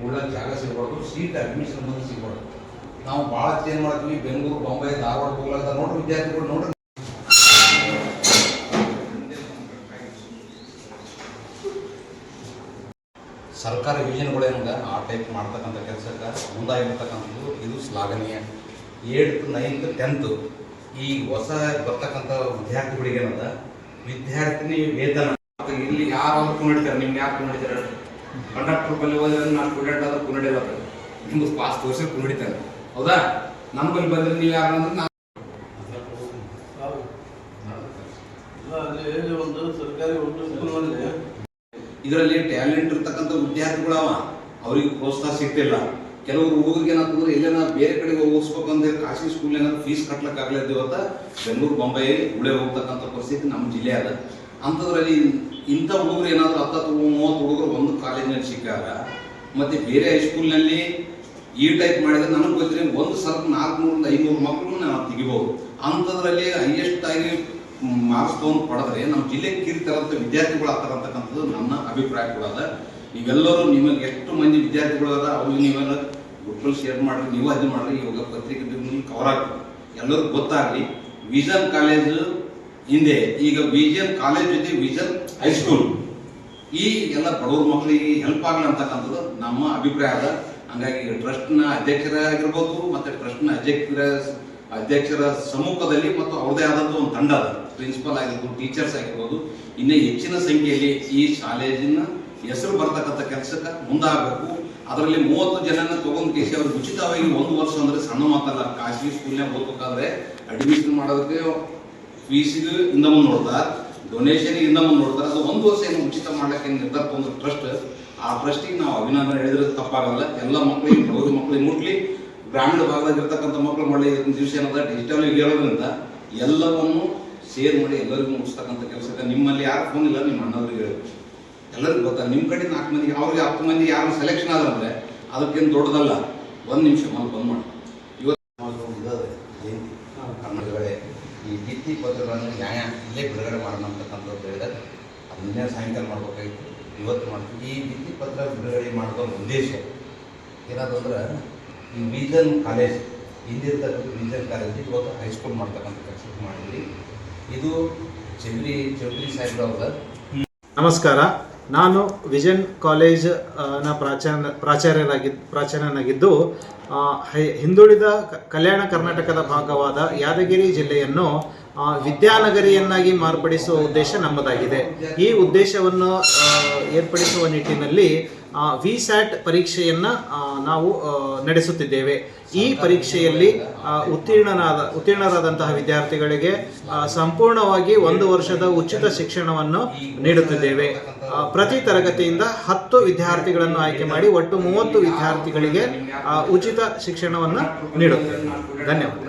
ಉಳ್ಳ ಜಾಗ ಸಿಗ್ಬಾರ್ದು seat admission ಬಂದು ಸಿಗ್ಬಾರ್ದು ನಾವು ಭಾಳ ಚೇಂಜ್ ಮಾಡ್ತೀವಿ ಬೆಂಗಳೂರು ಬಾಂಬೆ ಧಾರವಾಡ ಹೋಗ್ಲಾರ್ದ ನೋಡ್ರಿ ವಿದ್ಯಾರ್ಥಿಗಳು ನೋಡ್ರಿ ಸರ್ಕಾರ ಹೆಂಗೆ? ಆ ಟೈಪ್ ಮಾಡ್ತಕ್ಕಂಥ ಕೆಲಸಕ್ಕೆ ಮುಂದಾಗಿರ್ತಕ್ಕಂಥದ್ದು ಇದು ಶ್ಲಾಘನೀಯ. ಏಳ್ತ್ ನೈನ್ತ್ ಟೆಂತ್ ಈ ಹೊಸ ಬರ್ತಕ್ಕಂಥ ವಿದ್ಯಾರ್ಥಿಗಳಿಗೆ ಏನದ? ವಿದ್ಯಾರ್ಥಿನಿ ವೇತನ. ಇಲ್ಲಿ ಯಾರು ಕುಣಿಡ್ತಾರೆ ನಿಮ್ಗೆ ಯಾರು ಕುಣಿಡ್ತಾರೆ ಕಂಡಕ್ಟರ್ ಬಲ್ಲಿ ಹೋದ್ರೆ ನಾನು ಸ್ಟೂಡೆಂಟ್ ಆದ್ರೆ ಕುಣಿಡಿಲ್ಲ ನಿಮ್ಗೆ ಪಾಸ್ ತೋರಿಸಿ ಕುಣಿಡಿತಾರೆ ಹೌದಾ? ನಮ್ಮ ಬಲ್ಲಿ ಬಂದ್ರೆ ನೀವು ಯಾರು ಅಂದ್ರೆ ನಾನು ಅಲ್ಲಿ ಒಂದು ಸರ್ಕಾರಿ ಉರ್ದು ಸ್ಕೂಲ್ನಲ್ಲಿ ಇದರಲ್ಲಿ ಟ್ಯಾಲೆಂಟ್ ಇರ್ತಕ್ಕಂಥ ವಿದ್ಯಾರ್ಥಿಗಳು ಅವ ಅವ್ರಿಗೆ ಪ್ರೋತ್ಸಾಹ ಸಿಗ್ತಿಲ್ಲ. ಕೆಲವರು ಹುಡುಗರಿಗೆ ಏನಾಗ್ತಂದ್ರೆ ಎಲ್ಲೇನ ಬೇರೆ ಕಡೆಗೆ ಓದಿಸ್ಬೇಕಂದ್ರೆ ಖಾಸಗಿ ಸ್ಕೂಲ್ ಏನಾದ್ರು ಫೀಸ್ ಕಟ್ಲಕ್ಕೆ ಆಗ್ಲದ ಇವತ್ತ ಬೆಂಗಳೂರು, ಬಾಂಬೆ ಉಳೆ ಹೋಗ್ತಕ್ಕಂಥ ಪರಿಸ್ಥಿತಿ ನಮ್ಮ ಜಿಲ್ಲೆ ಅದ. ಅಂಥದ್ರಲ್ಲಿ ಇಂಥ ಹುಡುಗರು ಏನಾದರೂ ಹತ್ತತ್ತು ಮೂವತ್ತು ಹುಡುಗರು ಒಂದು ಕಾಲೇಜಿನಲ್ಲಿ ಸಿಕ್ಕಾಗ, ಮತ್ತೆ ಬೇರೆ ಹೈಸ್ಕೂಲ್ನಲ್ಲಿ ಈ ಟೈಪ್ ಮಾಡಿದ್ರೆ ನನಗೆ ಗೊತ್ತಿರಿ ಒಂದು ಸಲ ನಾಲ್ಕುನೂರಿಂದ ಐನೂರು ಮಕ್ಕಳು ನಾವು ತೆಗಿಬೋದು. ಅಂಥದ್ರಲ್ಲಿ ಹೈಯೆಸ್ಟ್ ಆಗಿ ಮಾರ್ಕ್ಸ್ ತೊಗೊಂಡು ಪಡೆದ್ರೆ ನಮ್ಮ ಜಿಲ್ಲೆ ಕೀರ್ತಿರಂತ ವಿದ್ಯಾರ್ಥಿಗಳು ಆಗ್ತಾರಂತಕ್ಕಂಥದ್ದು ನನ್ನ ಅಭಿಪ್ರಾಯ ಕೂಡ ಅದ. ನೀವೆಲ್ಲರೂ ನಿಮಗೆ ಎಷ್ಟು ಮಂದಿ ವಿದ್ಯಾರ್ಥಿಗಳು ಅದ ಅವ್ರಿಗೆ ನೀವೆಲ್ಲ ಶೇರ್ ಮಾಡ್ರಿ, ನೀವು ಅದು ಮಾಡ್ರಿ, ಇವಾಗ ಪತ್ರಿಕೆ ಕವರ್ ಆಗ್ತದೆ. ಎಲ್ಲರಿಗೂ ಗೊತ್ತಾಗಲಿ ವಿಜನ್ ಕಾಲೇಜ್ ಹಿಂದೆ, ಈಗ ವಿಜನ್ ಕಾಲೇಜ್ ಜೊತೆ ವಿಜನ್ ಹೈಸ್ಕೂಲ್ ಈ ಎಲ್ಲ ಬಡವ್ರ ಮಕ್ಕಳಿಗೆ ಹೆಲ್ಪ್ ಆಗಲಿ ಅಂತಕ್ಕಂಥದ್ದು ನಮ್ಮ ಅಭಿಪ್ರಾಯ ಅದ. ಹಂಗಾಗಿ ಟ್ರಸ್ಟ್ನ ಅಧ್ಯಕ್ಷರಾಗಿರ್ಬೋದು ಮತ್ತು ಟ್ರಸ್ಟ್ನ ಅಧ್ಯಕ್ಷರ ಅಧ್ಯಕ್ಷರ ಸಮ್ಮುಖದಲ್ಲಿ ಮತ್ತು ಅವ್ರದೇ ಆದಂಥ ಒಂದು ತಂಡ ಪ್ರಿನ್ಸಿಪಲ್ ಆಗಿರ್ಬೋದು ಟೀಚರ್ಸ್ ಆಗಿರ್ಬೋದು, ಇನ್ನೂ ಹೆಚ್ಚಿನ ಸಂಖ್ಯೆಯಲ್ಲಿ ಈ ಕಾಲೇಜಿನ ಹೆಸರು ಬರ್ತಕ್ಕಂಥ ಕೆಲಸಕ್ಕೆ ಮುಂದಾಗಬೇಕು. ಅದರಲ್ಲಿ ಮೂವತ್ತು ಜನನ ತಗೊಂಡ್ ಕೇಸಿ ಅವ್ರಿಗೆ ಉಚಿತವಾಗಿ ಒಂದು ವರ್ಷ ಅಂದ್ರೆ ಸಣ್ಣ ಮಾತಲ್ಲ ಖಾಸಗಿ ಸ್ಕೂಲ್ನಾಗ ಓದ್ಬೇಕಾದ್ರೆ ಅಡ್ಮಿಷನ್ ಮಾಡೋದಕ್ಕೆ ಫೀಸಿಗೆ ಇಂದ ಮುಂದೆ ನೋಡ್ತಾರೆ ಡೊನೇಷನ್ ಇಂದ ಮುಂದೆ ನೋಡ್ತಾರೆ ಅದು ಒಂದು ವರ್ಷ ಏನು ಉಚಿತ ಮಾಡ್ಲಿಕ್ಕೆ ನಿರ್ಧಾರ ಒಂದು ಟ್ರಸ್ಟ್ ಆ ಟ್ರಸ್ಟಿಗೆ ನಾವು ಅಭಿನಂದನೆ ಹೇಳಿದ್ರೆ ತಪ್ಪಾಗಲ್ಲ. ಎಲ್ಲ ಮಕ್ಕಳಿಗೆ ಬಡವ್ರ ಮಕ್ಕಳಿಗೆ ಮುಟ್ಲಿ. ಗ್ರಾಮೀಣ ಭಾಗದಲ್ಲಿ ಇರ್ತಕ್ಕಂಥ ಮಕ್ಕಳು ಮಾಡಲಿ ದಿವಸ ಏನದ ಡಿಜಿಟಲ್ ಹೇಳೋದ್ರಿಂದ ಎಲ್ಲವನ್ನು ಶೇರ್ ಮಾಡಿ ಎಲ್ಲರಿಗೂ ಮುಗಿಸ್ತಕ್ಕಂಥ ಕೆಲಸಕ್ಕೆ ನಿಮ್ಮಲ್ಲಿ ಯಾರು ಫೋನ್ ಇಲ್ಲ ನಿಮ್ಮ ಅಣ್ಣವ್ರಿಗೆ ಹೇಳಬೇಕು ಎಲ್ಲರಿಗೂ ಗೊತ್ತಾ ನಿಮ್ಮ ಕಡೆ ನಾಲ್ಕು ಮಂದಿ ಅವ್ರಿಗೆ ಹತ್ತು ಮಂದಿ ಯಾರು ಸೆಲೆಕ್ಷನ್ ಆದಂದ್ರೆ ಅದಕ್ಕೇನು ದೊಡ್ಡದಲ್ಲ. ಒಂದು ನಿಮಿಷ ಮನೆ ಬಂದ್ ಮಾಡಿ. ಇವತ್ತು ಜಯಂತಿ. ಕನ್ನಡಗಳೇ ಈ ಭಿತ್ತಿ ಪತ್ರಗಳನ್ನು ನ್ಯಾಯ ಇಲ್ಲೇ ಬಿಡುಗಡೆ ಮಾಡೋಣ ಅಂತಕ್ಕಂಥದ್ದು ಹೇಳಿದಾಗ ಅದನ್ನೇ ಸಾಯಂಕಾಲ ಮಾಡ್ಬೇಕಾಗಿತ್ತು. ಇವತ್ತು ಮಾಡ್ತೀವಿ. ಈ ಭಿತ್ತಿ ಪತ್ರ ಬಿಡುಗಡೆ ಮಾಡುವ ಉದ್ದೇಶ ಏನಾದಂದ್ರೆ ಈ ವಿಜನ್ ಕಾಲೇಜ್, ಹಿಂದಿರ್ತಕ್ಕಂಥ ವಿಜನ್ ಕಾಲೇಜ್ ಇವತ್ತು ಹೈಸ್ಕೂಲ್ ಮಾಡ್ತಕ್ಕಂಥ ಕೆಲಸ ಮಾಡಿದ್ವಿ ಇದು ಚೌಧರಿ ಚೌಧರಿ ಅವರ ನಮಸ್ಕಾರ. ನಾನು ವಿಜನ್ ಕಾಲೇಜ್ನ ಪ್ರಾಚಾರ್ಯ ಪ್ರಾಚಾರ್ಯನಾಗಿದ್ದು ಹಿಂದುಳಿದ ಕಲ್ಯಾಣ ಕರ್ನಾಟಕದ ಭಾಗವಾದ ಯಾದಗಿರಿ ಜಿಲ್ಲೆಯನ್ನು ವಿದ್ಯಾನಗರಿಯನ್ನಾಗಿ ಮಾರ್ಪಡಿಸುವ ಉದ್ದೇಶ ನಮ್ಮದಾಗಿದೆ. ಈ ಉದ್ದೇಶವನ್ನು ಏರ್ಪಡಿಸುವ ನಿಟ್ಟಿನಲ್ಲಿ ವಿ ಸ್ಯಾಟ್ ಪರೀಕ್ಷೆಯನ್ನು ನಾವು ನಡೆಸುತ್ತಿದ್ದೇವೆ. ಈ ಪರೀಕ್ಷೆಯಲ್ಲಿ ಉತ್ತೀರ್ಣನಾದ, ಉತ್ತೀರ್ಣರಾದಂತಹ ವಿದ್ಯಾರ್ಥಿಗಳಿಗೆ ಸಂಪೂರ್ಣವಾಗಿ ಒಂದು ವರ್ಷದ ಉಚಿತ ಶಿಕ್ಷಣವನ್ನು ನೀಡುತ್ತಿದ್ದೇವೆ. ಪ್ರತಿ ತರಗತಿಯಿಂದ ಹತ್ತು ವಿದ್ಯಾರ್ಥಿಗಳನ್ನು ಆಯ್ಕೆ ಮಾಡಿ ಒಟ್ಟು ಮೂವತ್ತು ವಿದ್ಯಾರ್ಥಿಗಳಿಗೆ ಉಚಿತ ಶಿಕ್ಷಣವನ್ನು ನೀಡುತ್ತೇವೆ. ಧನ್ಯವಾದ.